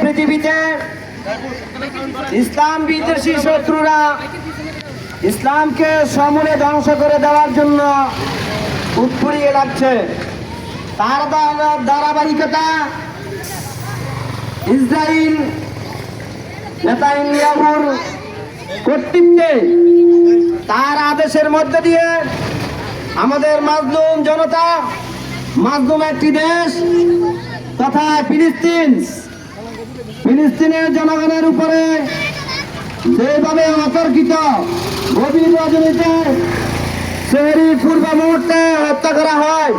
পৃথিবীতে ইসলাম বিদ্বেষী শত্রুরা ইসলামকে সমূলে ধ্বংস করে দেওয়ার জন্য উৎপুরিয়ে লাগছে তার ধারাবাহিকতা ইসরায়েল নেতাইয়াহুর কর্তৃত্বে তার আদেশের মধ্য দিয়ে আমাদের মাজলুম জনতা, মাজলুম একটি দেশ তথা ফিলিস্তিন ফিলিস্তিনের জনগণের উপরে যেভাবে অতর্কিত গভীর পূর্ব মুহূর্তে হত্যা করা হয়,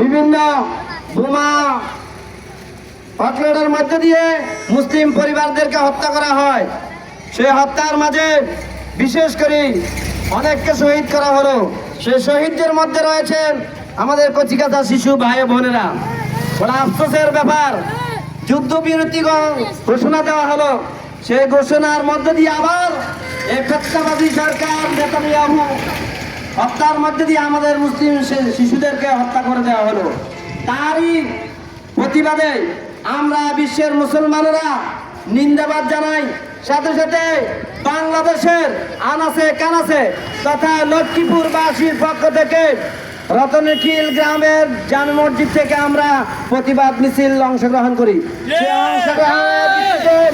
বিভিন্ন বোমা অকলেটের মধ্য দিয়ে মুসলিম পরিবারদেরকে হত্যা করা হয়। সেই হত্যার মাঝে বিশেষ করে অনেককে শহীদ করা হলো। সেই শহীদদের মধ্যে রয়েছেন আমাদের কচিকাতা শিশু ভাই বোনেরা। বড় আফসোসের ব্যাপার যুদ্ধবিরতি ঘোষণা দেওয়া হলো। সেই ঘোষণার মধ্য দিয়ে আবার এই ফেতনাবাদী সরকার, নেতানিয়াহু হত্যার মধ্যে দিয়ে আমাদের মুসলিম শিশুদেরকে হত্যা করে দেওয়া হলো। তারই প্রতিবাদে আমরা বিশ্বের মুসলমানেরা নিন্দাবাদ জানাই। সাথে সাথে বাংলাদেশের আনাসে কানাসে তথা লক্ষ্মীপুরবাসীর পক্ষ থেকে রতনখিল গ্রামের জান মসজিদ থেকে আমরা প্রতিবাদ মিছিল অংশগ্রহণ করি। সেই অংশগ্রহণের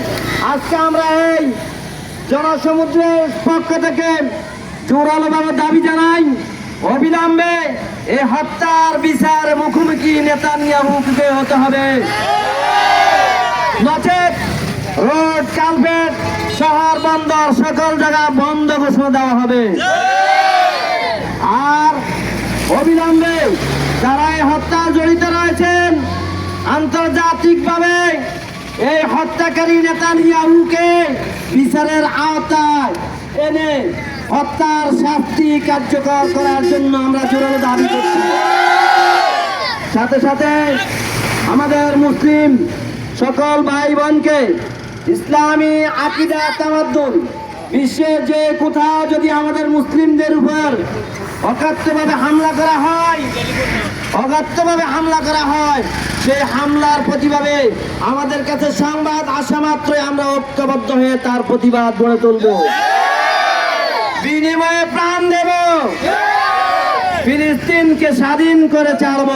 আজকে আমরা এই জনসমুদ্রের পক্ষ থেকে জোরালোভাবে দাবি জানাই অবিলম্বে এই হত্যার বিচার মুখোমুখি নেতা নেতানিয়াহুকে হতে হবে। নচেত রোড কালভেট শহর বন্দর সকল জায়গা বন্ধ ঘোষণা দেওয়া হবে। অবিলম্বে যারা এই হত্যা জড়িত রয়েছেন আন্তর্জাতিকভাবে এই হত্যাকারী নেতা নেতানিয়াহুকে বিচারের আওতায় এনে হত্যার শাস্তি কার্যকর করার জন্য আমরা জোরালো দাবি করছি। সাথে সাথে আমাদের মুসলিম সকল ভাই বোনকে ইসলামী আকিদা তামাদ্দুন বিশ্বে যে কোথাও যদি আমাদের মুসলিমদের উপর অকাত্যভাবে হামলা করা হয় অগাত্যভাবে হামলা করা হয়, সেই হামলার প্রতিবাদে আমাদের কাছে সংবাদ আসা মাত্রই আমরা ঐক্যবদ্ধ হয়ে তার প্রতিবাদ গড়ে তুলব। বিনিময়ে প্রাণ দেব। ফিলিস্তিনকে স্বাধীন করে ছাড়ব।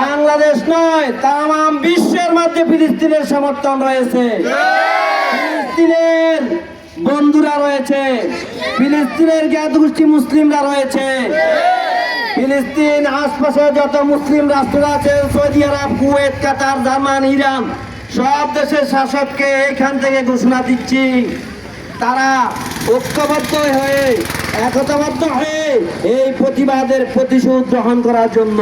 বাংলাদেশ নয় তাম বিশ্বের মধ্যে ফিলিস্তিনের সমর্থন রয়েছে ফিলিস্তিনের বন্ধুরা রয়েছে ফিলিস্তিনের জ্ঞাত গোষ্ঠী মুসলিমরা রয়েছে। ফিলিস্তিন আশপাশে যত মুসলিম রাষ্ট্র আছে, সৌদি আরব, কুয়েত, কাতার, জার্মান, ইরান, সব দেশের শাসককে এইখান থেকে ঘোষণা দিচ্ছি। তারা ঐক্যবদ্ধ হয়ে, একতাবদ্ধ হয়ে এই প্রতিবাদের প্রতিশোধ গ্রহণ করার জন্য।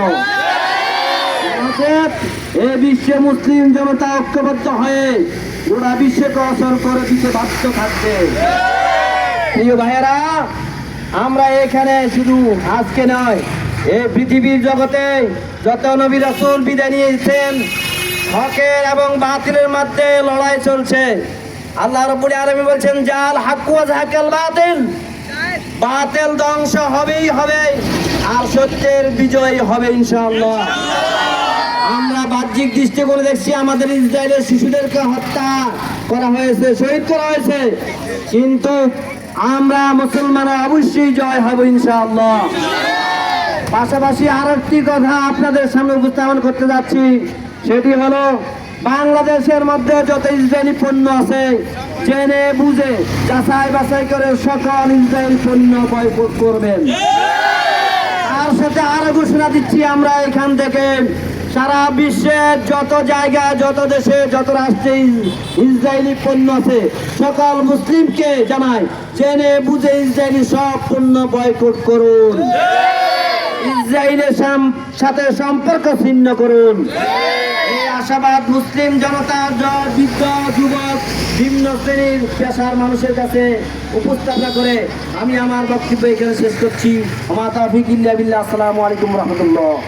নচেৎ এ বিশ্বে মুসলিম জনতা ঐক্যবদ্ধ হয়ে গোটা বিশ্বকে অসর করে দিতে বাধ্য থাকবে। প্রিয় ভাইয়েরা, আমরা এখানে শুধু আজকে নয় এই পৃথিবীর জগতে যত নবী রাসূল বিদায় নিয়েছেন, হকের এবং বাতিলের মধ্যে লড়াই চলছে। আল্লাহ রব্বুল আলামিন বলছেন, জাল হাক্কু ওয়া জাহাকাল বাতিল। বাতিল ধ্বংস হবেই হবে, আর সত্যের বিজয় হবে ইনশাআল্লাহ। আমরা বাহ্যিক দৃষ্টিকোণে দেখছি, আমাদের ইসরায়েলের শিশুদেরকে হত্যা করা হয়েছে, শহীদ করা হয়েছে। কিন্তু আমরা মুসলমানরা অবশ্যই জয় হব ইনশাআল্লাহ। পাশাপাশি আর একটি কথা আপনাদের সামনে উপস্থাপন করতে যাচ্ছি সেটি হলো বাংলাদেশের মধ্যে যত ইসরায়েলি পণ্য আছে জেনে বুঝে যাচাই বাছাই করে সকল ইসরায়েল পণ্য বয়কট করবেন। তার সাথে আরও ঘোষণা দিচ্ছি আমরা এখান থেকে। সারা বিশ্বের যত জায়গায় যত দেশে, যত রাষ্ট্রে ইস- ইসরায়েলি পণ্য আছে, সকল মুসলিমকে জানায় জেনে বুঝে ইসরায়েলি সব পণ্য বয়কট করুন। ইসরায়েলের সাথে সম্পর্ক ছিন্ন করুন। এই আশাবাদ মুসলিম জনতা বৃদ্ধ, যুবক বিভিন্ন শ্রেণির পেশার মানুষের কাছে উপস্থাপনা করে আমি আমার বক্তব্য এখানে শেষ করছি। আমার তৌফিক ইল্লা বিল্লাহ, আসসালামু আলাইকুম রহমতুল্লাহ।